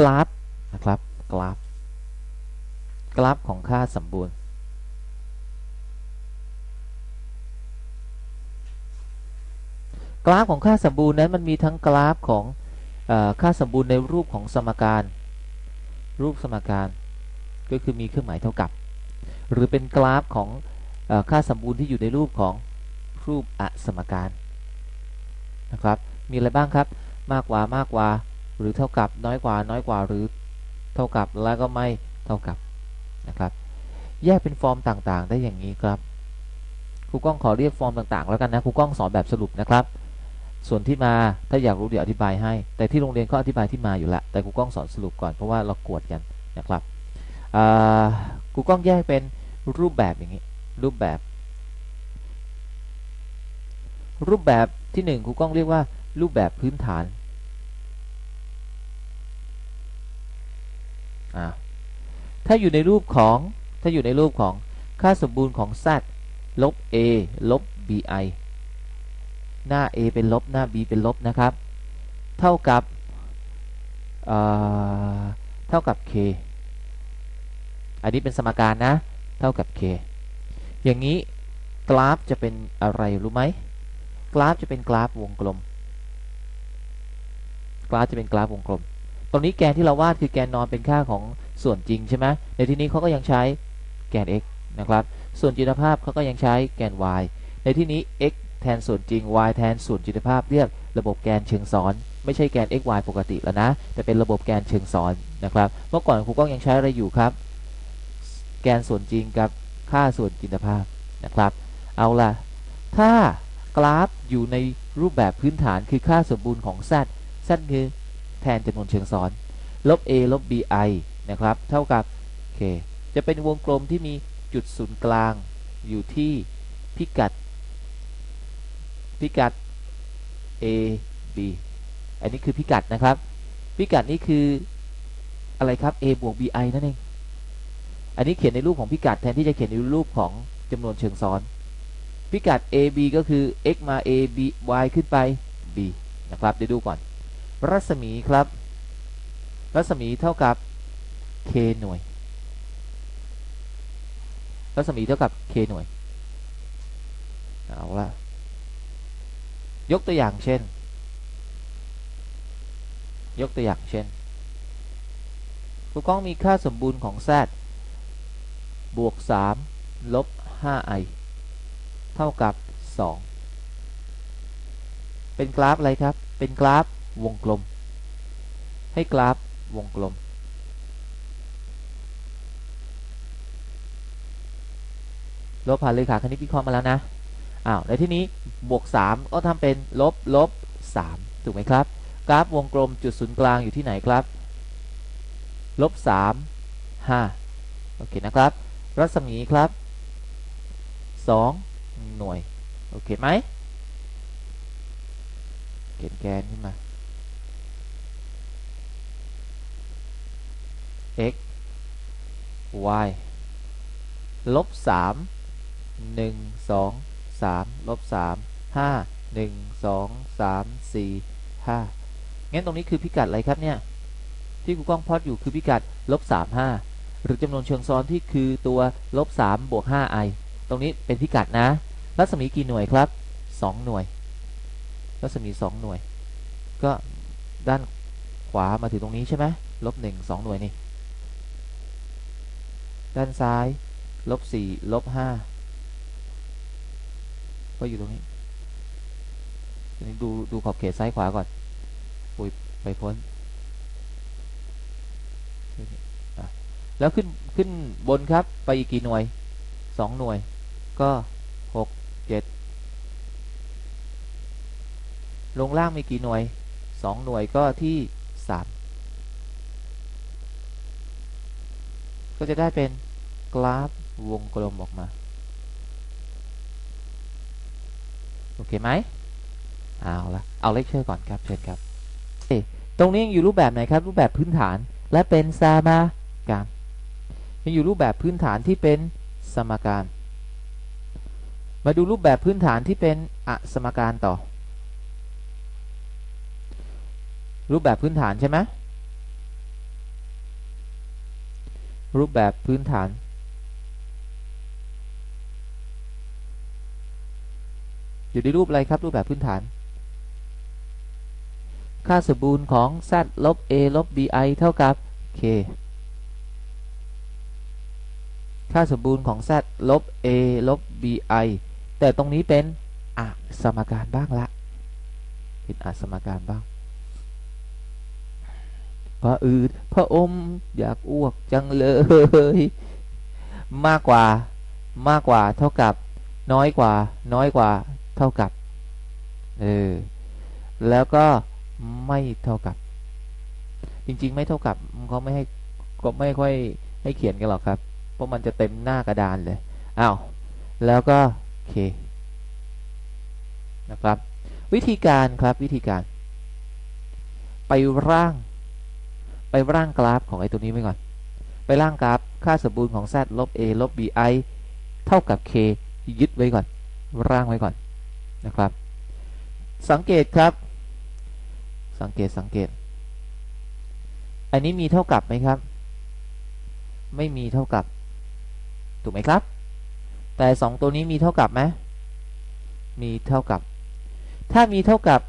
กราฟนะครับกราฟ กราฟของค่าสมบูรณ์ กราฟของค่าสมบูรณ์นั้นมันมีทั้งกราฟของอค่าสมบูรณ์ในรูปของสมการ รูปสมการ ก็คือมีเครื่องหมายเท่ากับ หรือเป็นกราฟของอค่าสมบูรณ์ที่อยู่ในรูปของรูปอสมการนะครับ มีอะไรบ้างครับ มากกว่ามากกว่า หรือเท่ากับน้อยกว่าน้อยกว่าหรือเท่ากับแล้วก็ไม่เท่ากับนะครับ แยกเป็นฟอร์มต่างๆ ได้อย่างนี้ครับครูก้องขอเรียกฟอร์มต่างๆ แล้วกันนะครูก้องสอนแบบสรุปนะครับ ส่วนที่มาถ้าอยากรู้เดี๋ยวอธิบายให้ แต่ที่โรงเรียนก็อธิบายที่มาอยู่ละแต่ครูก้องสอนสรุปก่อนเพราะว่าเรากวดกันนะครับครูก้องแยกเป็นรูปแบบอย่างนี้ รูปแบบ รูปแบบที่หนึ่งครูก้องเรียกว่ารูปแบบพื้นฐาน ถ้าอยู่ในรูปของถ้าอยู่ในรูปของค่าสมบูรณ์ของ z ลบ a ลบ bi หน้า a เป็นลบหน้า b เป็นลบนะครับ เท่ากับเเท่ากับ k อันนี้เป็นสมการนะ เท่ากับ k อย่างนี้กราฟจะเป็นอะไรรู้ไหมกราฟจะเป็นกราฟวงกลม กราฟจะเป็นกราฟวงกลม ตรงนี้แกนที่เราวาดคือแกนนอนเป็นค่าของส่วนจริงใช่ไหมในที่นี้เขาก็ยังใช้แกน x นะครับ ส่วนจิตภาพเขาก็ยังใช้แกน y ในที่นี้ x แทนส่วนจริง y แทนส่วนจิตภาพเรียกระบบแกนเชิงซ้อน ไม่ใช่แกน x y ปกติแล้วนะ แต่เป็นระบบแกนเชิงซ้อนนะครับ เมื่อก่อนครูก้องยังใช้อะไรอยู่ครับ แกนส่วนจริงกับค่าส่วนจินตภาพนะครับ เอาล่ะ ถ้ากราฟอยู่ในรูปแบบพื้นฐานคือค่าสมบูรณ์ของ z z คือ แทนจำนวนเชิงซ้อน ลบ a ลบ bi นะครับ เท่ากับ k จะเป็นวงกลมที่มีจุดศูนย์กลางอยู่ที่พิกัด พิกัด a b อันนี้คือพิกัดนะครับ พิกัดนี้คืออะไรครับ a บวก bi นั่นเอง อันนี้เขียนในรูปของพิกัดแทนที่จะเขียนในรูปของจำนวนเชิงซ้อน พิกัด a b ก็คือ x มา a b y ขึ้นไป b นะครับ เดี๋ยวดูก่อน รัศมีครับ รัศมีเท่ากับ k หน่วย รัศมีเท่ากับ k หน่วย เอาละยกตัวอย่างเช่น ยกตัวอย่างเช่นครูก้องมีค่าสมบูรณ์ของ z บวก 3 ลบ 5i เท่ากับ 2 เป็นกราฟอะไรครับ เป็นกราฟ วงกลม ให้กราฟวงกลม ลบผ่านเลขาคณิตวิเคราะห์มาแล้วนะอ้าวในที่นี้บวก 3 ก็ทำเป็นลบลบ3ถูกไหมครับ กราฟวงกลมจุดศูนย์กลางอยู่ที่ไหนครับลบ3 5โอเคนะครับ รัศมีครับ 2 หน่วย โอเคไหมเขียนแกนขึ้นมา x y ลบ3หนึ่งสองสามลบสามห้าหนึ่งสองสามสี่ห้างั้นตรงนี้คือพิกัดอะไรครับเนี่ย ที่ครูกล้องพอดอยู่คือพิกัดลบสามห้าหรือจำนวนเชิงซ้อนที่คือตัวลบสามบวกห้าไอตรงนี้เป็นพิกัดนะ รัศมีกี่หน่วยครับสองหน่วย รัศมีสองหน่วย ก็ด้านขวามาถึงตรงนี้ใช่ไหมลบหนึ่งสองหน่วยนี่ ด้านซ้ายลบสี่ลบห้าก็อยู่ตรงนี้ทีนี้ดูดูขอบเขตซ้ายขวาก่อนปุยไปพ้นแล้วขึ้นขึ้นบนครับไปอีกกี่หน่วยสองหน่วย ก็หกเจ็ดลงล่างมีกี่หน่วยสองหน่วยก็ที่สามก็จะได้เป็น กราฟวงกลมออกมา โอเคไหมเอาละเอาเลคเชอร์ก่อนครับเชิญครับ ตรงนี้ยังอยู่รูปแบบไหนครับ รูปแบบพื้นฐานและเป็นสมการยังอยู่รูปแบบพื้นฐานที่เป็นสมการ มาดูรูปแบบพื้นฐานที่เป็นอสมการต่อ รูปแบบพื้นฐานใช่ไหมรูปแบบพื้นฐาน อยู่ในรูปอะไรครับรูปแบบพื้นฐาน ค่าสมบูรณ์ของ z ลบ a ลบ bi เท่ากับ k ค่าสมบูรณ์ของ z ลบ a ลบ bi แต่ตรงนี้เป็นอสมการบ้างละเป็นอสมการบ้างพระอืดพระอมอยากอ้วกจังเลย มากกว่ามากกว่าเท่ากับน้อยกว่า น้อยกว่า เท่ากับ เออ แล้วก็ไม่เท่ากับ จริง ๆ ไม่เท่ากับเขาไม่ให้ก็ไม่ค่อยให้เขียนกันหรอกครับ เพราะมันจะเต็มหน้ากระดานเลย อ้าว แล้วก็เค นะครับ วิธีการครับวิธีการ ไปร่าง ไปร่างกราฟของไอ้ตัวนี้ไว้ก่อน ไปร่างกราฟค่าสมบูรณ์ของ z ลบ a ลบ bi เท่ากับ k ยึดไว้ก่อน ร่างไว้ก่อน นะครับ สังเกตครับ สังเกตสังเกต อันนี้มีเท่ากับไหมครับ ไม่มีเท่ากับ ถูกไหมครับ แต่สองตัวนี้มีเท่ากับไหมมีเท่ากับ ถ้ามีเท่ากับ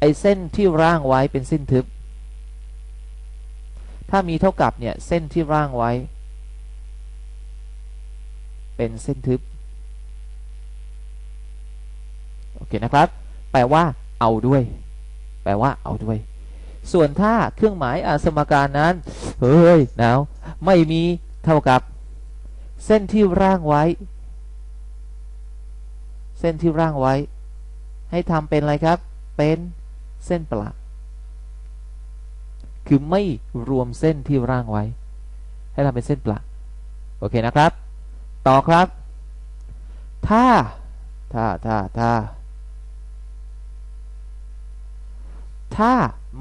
ไอเส้นที่ร่างไว้เป็นเส้นทึบ ถ้ามีเท่ากับเนี่ยเส้นที่ร่างไว้ เป็นเส้นทึบ คนะครับ แปลว่า เอาด้วย แปลว่า เอาด้วย ส่วนถ้าเครื่องหมายอาสมการนั้น เฮ้ยหนาวไม่มีเท่ากับ เส้นที่ร่างไว้ เส้นที่ร่างไว้ ให้ทำเป็นอะไรครับ เป็นเส้นประคือไม่รวมเส้นที่ร่างไว้ ให้ทำเป็นเส้นประโอเคนะครับ ต่อครับ ถ้า ถ้า ถ้า ถ้า ถ้า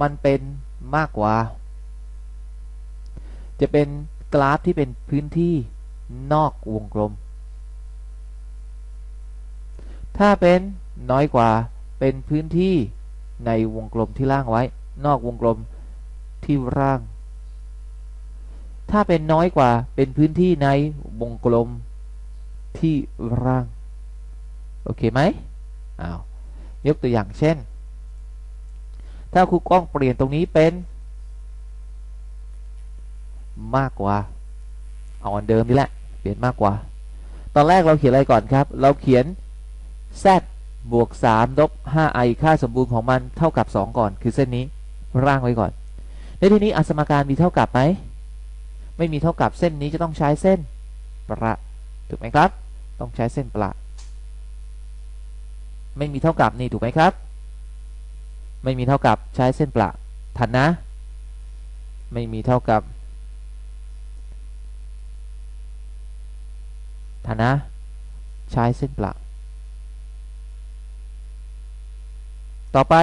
มันเป็นมากกว่า จะเป็นกราฟที่เป็นพื้นที่นอกวงกลม ถ้าเป็นน้อยกว่าเป็นพื้นที่ในวงกลมที่ร่างไว้ นอกวงกลมที่ร่าง ถ้าเป็นน้อยกว่าเป็นพื้นที่ในวงกลมที่ร่าง โอเคไหมอ้าวยกตัวอย่างเช่น ถ้าครูกล้องเปลี่ยนตรงนี้เป็น มากกว่า เอาอันเดิมนี่แหละ เปลี่ยนมากกว่า ตอนแรกเราเขียนอะไรก่อนครับ เราเขียน z บวก3ลบ 5i ค่าสมบูรณ์ของมันเท่ากับ 2 ก่อน คือเส้นนี้ร่างไว้ก่อน ในที่นี้อสมการมีเท่ากับไหม ไม่มีเท่ากับเส้นนี้จะต้องใช้เส้นประถูกไหมครับ ต้องใช้เส้นประ ไม่มีเท่ากับนี่ถูกไหมครับ ไม่มีเท่ากับใช้เส้นประทันนะ ไม่มีเท่ากับทันนะ ใช้เส้นประต่อไป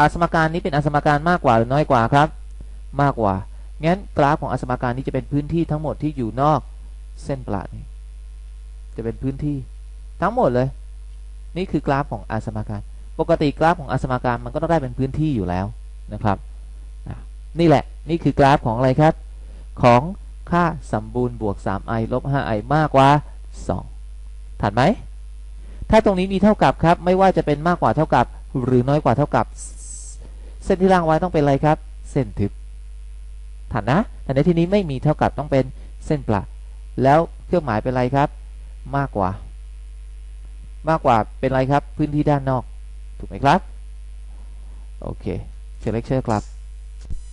อาสมการนี้เป็นอาสมการมากกว่าหรือน้อยกว่าครับ มากกว่างั้นกราฟของอาสมการนี้จะเป็นพื้นที่ทั้งหมดที่อยู่นอกเส้นประนี้จะเป็นพื้นที่ทั้งหมดเลย นี่คือกราฟของอาสมการ ปกติกราฟของอาสมการมันก็ต้องได้เป็นพื้นที่อยู่แล้วนะครับ นี่แหละนี่คือกราฟของอะไรครับ ของค่าสมบูรณ์บวก 3i ลบ 5i มากกว่า 2 ถัดไหม ถ้าตรงนี้มีเท่ากับครับ ไม่ว่าจะเป็นมากกว่าเท่ากับ หรือน้อยกว่าเท่ากับ เส้นที่ร่างไว้ต้องเป็นอะไรครับ เส้นทึบถัดนะแต่ในที่นี้ไม่มีเท่ากับต้องเป็นเส้นปลาแล้วเครื่องหมายเป็นอะไรครับ มากกว่า มากกว่าเป็นอะไรครับ พื้นที่ด้านนอก ถูกไหมครับ โอเคเชิญเลคเชอร์ครับ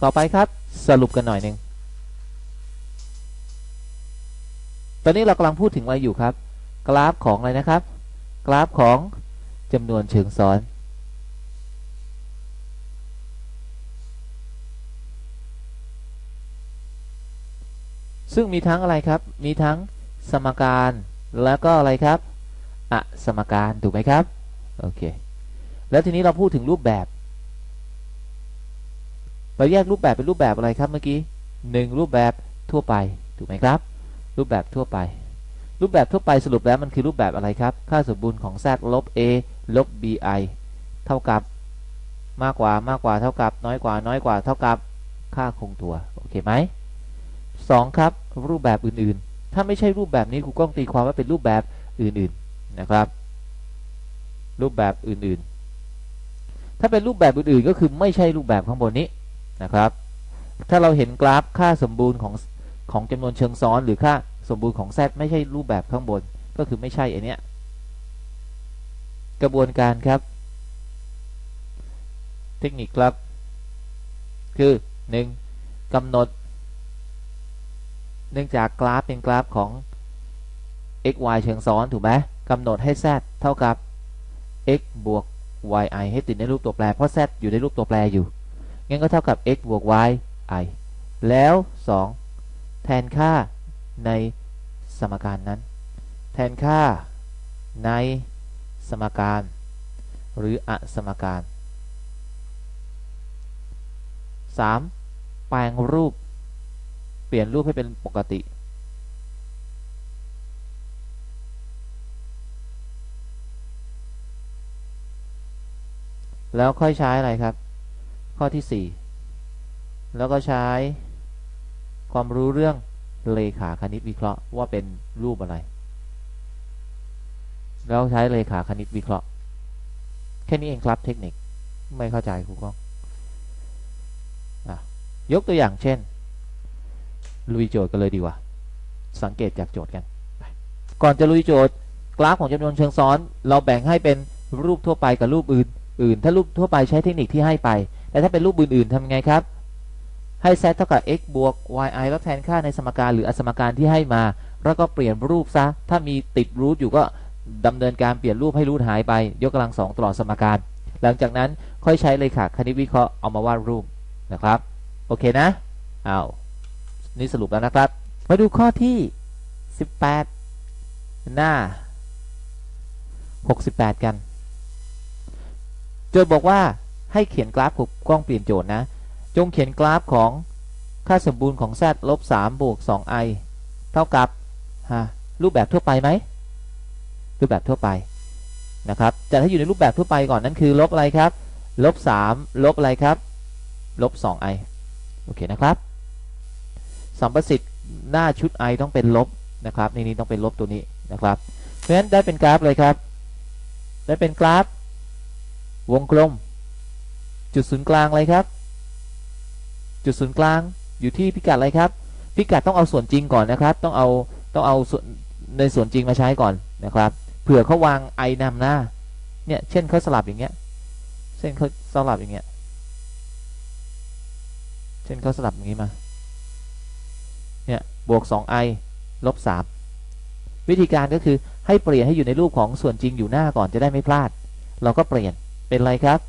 ต่อไปครับสรุปกันหน่อยหนึ่งตอนนี้เรากำลังพูดถึงอะไรอยู่ครับ กราฟของอะไรนะครับ กราฟของจำนวนเชิงซ้อน ซึ่งมีทั้งอะไรครับ มีทั้งสมการแล้วก็อะไรครับอะสมการ ถูกไหมครับ โอเค แล้วทีนี้เราพูดถึงรูปแบบ เราแยกรูปแบบเป็นรูปแบบอะไรครับเมื่อกี้หนึ่งรูปแบบทั่วไปถูกไหมครับ รูปแบบทั่วไป รูปแบบทั่วไปสรุปแล้วมันคือรูปแบบอะไรครับ ค่าสมบูรณ์ของ z ลบ a ลบ bi เท่ากับมากกว่ามากกว่าเท่ากับ น้อยกว่าน้อยกว่าเท่ากับค่าคงตัวโอเคไหม2ครับ รูปแบบอื่นๆ ถ้าไม่ใช่รูปแบบนี้ครูก้องตีความว่าเป็นรูปแบบอื่นๆนะครับ รูปแบบอื่นๆ ถ้าเป็นรูปแบบอื่นๆก็คือไม่ใช่รูปแบบข้างบนนี้นะครับ ถ้าเราเห็นกราฟค่าสมบูรณ์ของของจำนวนเชิงซ้อน หรือค่าสมบูรณ์ของ z ไม่ใช่รูปแบบข้างบนก็คือไม่ใช่อันเนี้ยกระบวนการครับ เทคนิคครับ คือ 1. กำหนด เนื่องจากกราฟเป็นกราฟของ x y เชิงซ้อนถูกไหมกำหนดให้ z เท่ากับ x บวก y i ให้ติดในรูปตัวแปร เพราะ z อยู่ในรูปตัวแปรอยู่ งั้นก็เท่ากับ x บวก y i แล้ว 2 แทนค่าในสมการนั้น แทนค่าในสมการ หรืออสมการ 3. แปลงรูป เปลี่ยนรูปให้เป็นปกติ แล้วค่อยใช้อะไรครับ ข้อที่ 4 แล้วก็ใช้ ความรู้เรื่องเลขาคณิตวิเคราะห์ว่าเป็นรูปอะไร แล้วใช้เลขาคณิตวิเคราะห์ แค่นี้เองครับเทคนิคไม่เข้าใจครูก้องยกตัวอย่างเช่นลุยโจทย์กันเลยดีกว่า สังเกตจากโจทย์กัน ก่อนจะลุยโจทย์ กราฟของจำนวนเชิงซ้อน เราแบ่งให้เป็นรูปทั่วไปกับรูปอื่น อื่น ถ้ารูปทั่วไปใช้เทคนิคที่ให้ไป แต่ถ้าเป็นรูปอื่นๆทำยังไงครับ ให้ z เท่ากับ x บวก yi แล้วแทนค่าในสมการหรืออสมการที่ให้มา แล้วก็เปลี่ยนรูปซะ ถ้ามีติดรูทอยู่ก็ดำเนินการเปลี่ยนรูปให้รูทหายไป ยกกำลังสองตลอดสมการ หลังจากนั้นค่อยใช้เลขาคณิตวิเคราะห์เอามาวาดรูปนะครับ โอเคนะเอานี่สรุปแล้วนะครับ มาดูข้อที่ 18 หน้า 68 กัน โจทย์บอกว่าให้เขียนกราฟกล้องเปลี่ยนโจทย์นะ จงเขียนกราฟของค่าสมบูรณ์ของ z ลบ3บวก 2i เท่ากับรูปแบบทั่วไปไหม รูปแบบทั่วไปนะครับจะให้อยู่ในรูปแบบทั่วไปก่อนนั่นคือลบอะไรครับ ลบ 3 ลบอะไรครับ ลบ 2i โอเคนะครับสัมประสิทธิ์หน้าชุด i ต้องเป็นลบนะครับในนี้ต้องเป็นลบตัวนี้นะครับ เพราะฉะนั้นได้เป็นกราฟเลยครับ ได้เป็นกราฟ วงกลม จุดศูนย์กลางอะไรครับ จุดศูนย์กลางอยู่ที่พิกัดอะไรครับ พิกัดต้องเอาส่วนจริงก่อนนะครับ ต้องเอาต้องเอาส่วนในส่วนจริงมาใช้ก่อนนะครับ เผื่อเขาวาง i นำหน้า เนี่ย เช่นเขาสลับอย่างเงี้ย เช่นเขาสลับอย่างเงี้ย เช่นเขาสลับอย่างนี้มา เนี่ย บวก 2i ลบ 3 วิธีการก็คือให้เปลี่ยนให้อยู่ในรูปของส่วนจริงอยู่หน้าก่อนจะได้ไม่พลาด เราก็เปลี่ยน เป็นอะไรครับ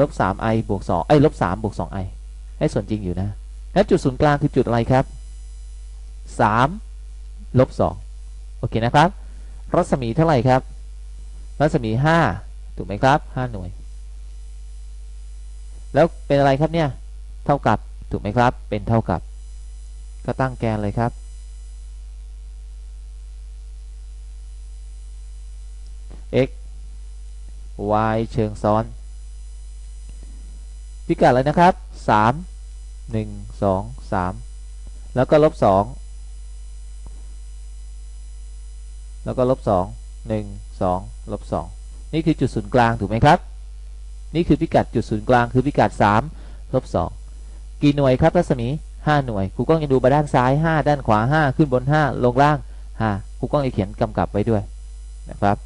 ลบ 3i บวก2ไอ้ลบ3บวก 2i ให้ส่วนจริงอยู่นะแล้วจุดศูนย์กลางคือจุดอะไรครับ3ลบ2โอเคนะครับ รัศมีเท่าไหร่ครับ รัศมี5ถูกไหมครับ5หน่วย แล้วเป็นอะไรครับเนี่ยเท่ากับถูกไหมครับ เป็นเท่ากับ ก็ตั้งแกนเลยครับ x y เชิงซ้อน พิกัดเลยนะครับ 3 1 2 3 แล้วก็ลบ 2 แล้วก็ลบ 2 1 2 ลบ 2 นี่คือจุดศูนย์กลางถูกไหมครับ นี่คือพิกัดจุดศูนย์กลางคือพิกัด 3 ลบ 2 กี่หน่วยครับรัศมี 5 หน่วยครูกล้องจะดูไปด้านซ้าย 5 ด้านขวา 5 ขึ้นบน 5 ลงล่าง5ครูกล้องจะเขียนกำกับไว้ด้วยนะครับ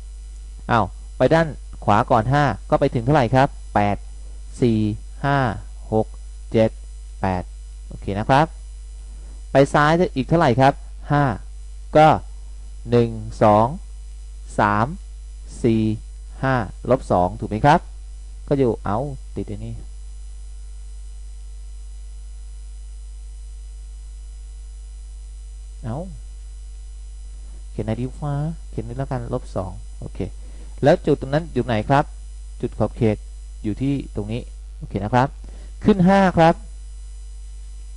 อา้าวไปด้าน ขวาก่อน 5 ก็ไปถึงเท่าไหร่ครับ 8 4 5 6 7 8 โอเคนะครับ ไปซ้ายอีกเท่าไหร่ครับ 5 ก็ 1 2 3 4 5 ลบ 2 ถูกไหมครับ ก็อยู่เอาติดอันนี้เอาเขียนในดิฟ้าเขียนในแล้วกันลบสองโอเค แล้วจุดตรงนั้นอยู่ไหนครับ จุดขอบเขตอยู่ที่ตรงนี้โอเคนะครับ ขึ้นห้าครับ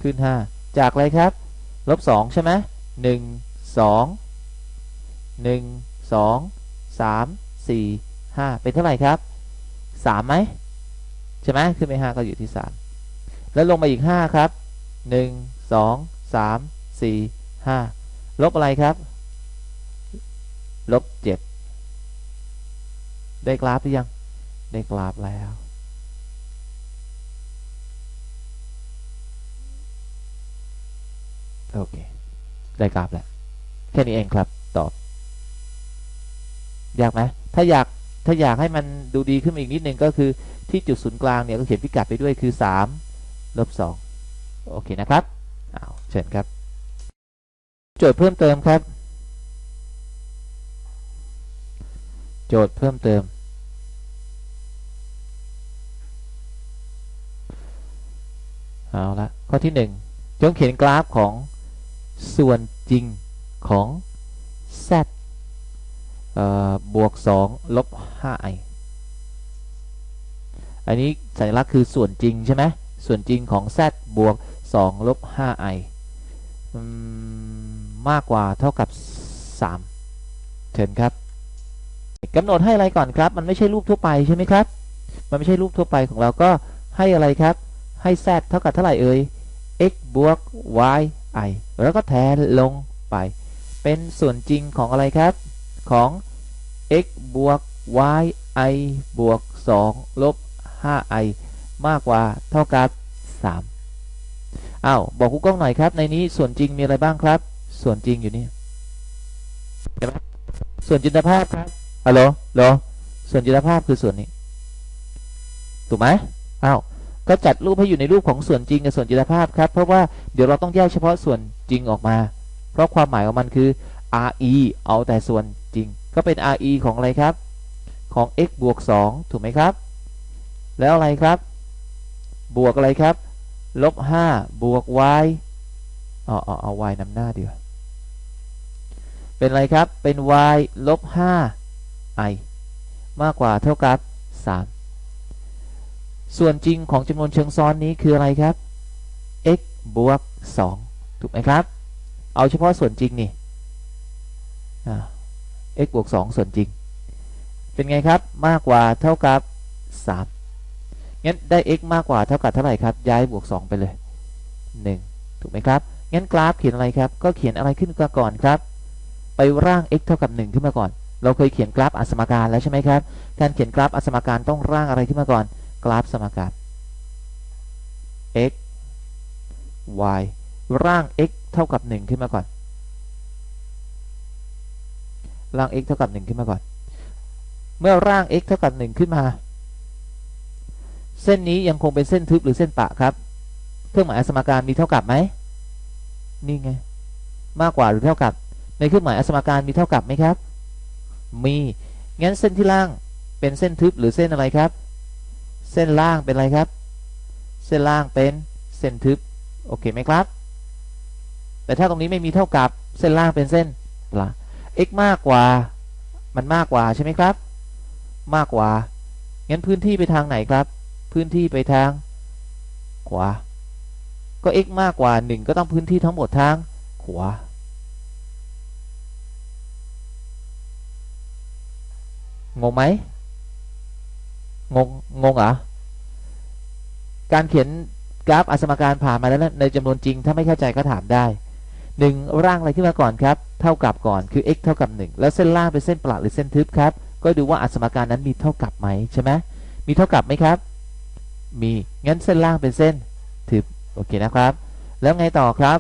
ขึ้นห้าจากอะไรครับลบสองใช่ไหมหนึ่งสองหนึ่งสองสามสี่ห้าเป็นเท่าไหร่ครับสามไหมใช่ไหมขึ้นไปห้าก็อยู่ที่สามแล้วลงมาอีกห้าครับหนึ่งสองสามสี่ห้าลบอะไรครับ ลบเจ็ด ได้กราฟหรือยัง ได้กราฟแล้ว โอเค ได้กราฟแล้ว แค่นี้เองครับ ตอบ อยากไหมถ้าอยากถ้าอยากให้มันดูดีขึ้นมาอีกนิดนึงก็คือที่จุดศูนย์กลางเนี่ย ก็เขียนพิกัดไปด้วยคือ3ลบ2โอเคนะครับอ้าวเชิญครับโจทย์เพิ่มเติมครับ โจทย์เพิ่มเติม เอาละข้อที่ 1 จงเขียนกราฟของส่วนจริงของ z บวก 2 ลบ 5i อันนี้สัญลักษณ์คือส่วนจริงใช่ไหมส่วนจริงของ z บวก 2 ลบ 5i มากกว่าเท่ากับ 3 เชิญครับกำหนดให้อะไรก่อนครับ มันไม่ใช่รูปทั่วไปใช่ไหมครับ มันไม่ใช่รูปทั่วไปของเราก็ให้อะไรครับ ให้ z เท่ากับเท่าไหร่เอ่ย x บวก y i แล้วก็แทนลงไป เป็นส่วนจริงของอะไรครับ ของ x บวก y i บวก 2 ลบ 5i มากกว่าเท่ากับ 3 อ้าว บอกครูกล้องหน่อยครับ ในนี้ส่วนจริงมีอะไรบ้างครับ ส่วนจริงอยู่นี่ใช่ไหมส่วนจินตภาพครับฮัลโหลโหลส่วนจินตภาพคือส่วนนี้ ถูกไหมอ้าว ก็จัดรูปให้อยู่ในรูปของส่วนจริงกับส่วนจินตภาพครับ เพราะว่าเดี๋ยวเราต้องแยกเฉพาะส่วนจริงออกมา เพราะความหมายของมันคือ re เอาแต่ส่วนจริง ก็เป็น re ของอะไรครับ ของ x บวก 2 ถูกไหมครับ แล้วอะไรครับ บวกอะไรครับ ลบ 5 บวก y เอาเอาเอา y นำหน้าดีกว่า เป็นอะไรครับ เป็น y ลบ 5 i มากกว่าเท่ากับ 3 ส่วนจริงของจำนวนเชิงซ้อนนี้คืออะไรครับ x บวก 2 ถูกไหมครับ เอาเฉพาะส่วนจริงนี่ x บวก 2 ส่วนจริง เป็นไงครับ มากกว่าเท่ากับ 3 งั้นได้ x มากกว่าเท่ากับเท่าไหร่ครับ ย้ายบวก 2 ไปเลย 1 ถูกไหมครับ งั้นกราฟเขียนอะไรครับ ก็เขียนอะไรขึ้นมาก่อนครับ ไปร่าง x เท่ากับ 1 ขึ้นมาก่อน เราเคยเขียนกราฟอสมการแล้วใช่ไหมครับ การเขียนกราฟอสมการต้องร่างอะไรขึ้นมาก่อน กราฟสมการ x y ร่าง x เท่ากับ 1 ขึ้นมาก่อน ร่าง x เท่ากับ 1 ขึ้นมาก่อน เมื่อร่าง x เท่ากับ 1 ขึ้นมา เส้นนี้ยังคงเป็นเส้นทึบหรือเส้นปะครับ เครื่องหมายสมการมีเท่ากับไหม นี่ไง มากกว่าหรือเท่ากับ ในเครื่องหมายสมการมีเท่ากับไหมครับ มี งั้นเส้นที่ล่างเป็นเส้นทึบหรือเส้นอะไรครับ เส้นล่างเป็นอะไรครับ เส้นล่างเป็นเส้นทึบ โอเคไหมครับ แต่ถ้าตรงนี้ไม่มีเท่ากับเส้นล่างเป็นเส้นปลา x มากกว่า มันมากกว่าใช่ไหมครับ มากกว่า งั้นพื้นที่ไปทางไหนครับ พื้นที่ไปทางขวา ก็ x มากกว่า 1 ก็ต้องพื้นที่ทั้งหมดทางขวางงไหม งงงงเหรอการเขียนกราฟอสมการผ่านมาแล้วในจำนวนจริงถ้าไม่เข้าใจก็ถามได้ 1 ร่างอะไรขึ้นมาก่อนครับ เท่ากับก่อนคือ x เท่ากับ 1 แล้วเส้นล่างเป็นเส้นประหลาดหรือเส้นทึบครับ ก็ดูว่าอสมการนั้นมีเท่ากับไหมใช่ไหมมีเท่ากับไหมครับ มีงั้นเส้นล่างเป็นเส้นทึบโอเคนะครับ แล้วไงต่อครับ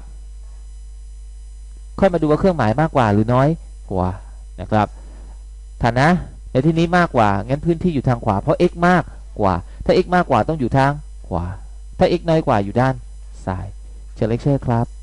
ค่อยมาดูว่าเครื่องหมายมากกว่าหรือน้อยกว่านะครับฐานะ ในที่นี้มากกว่า งั้นพื้นที่อยู่ทางขวา เพราะ x มากกว่า ถ้า x มากกว่าต้องอยู่ทางขวา ถ้า x น้อยกว่าอยู่ด้านซ้าย เชิญเลคเชอร์ครับ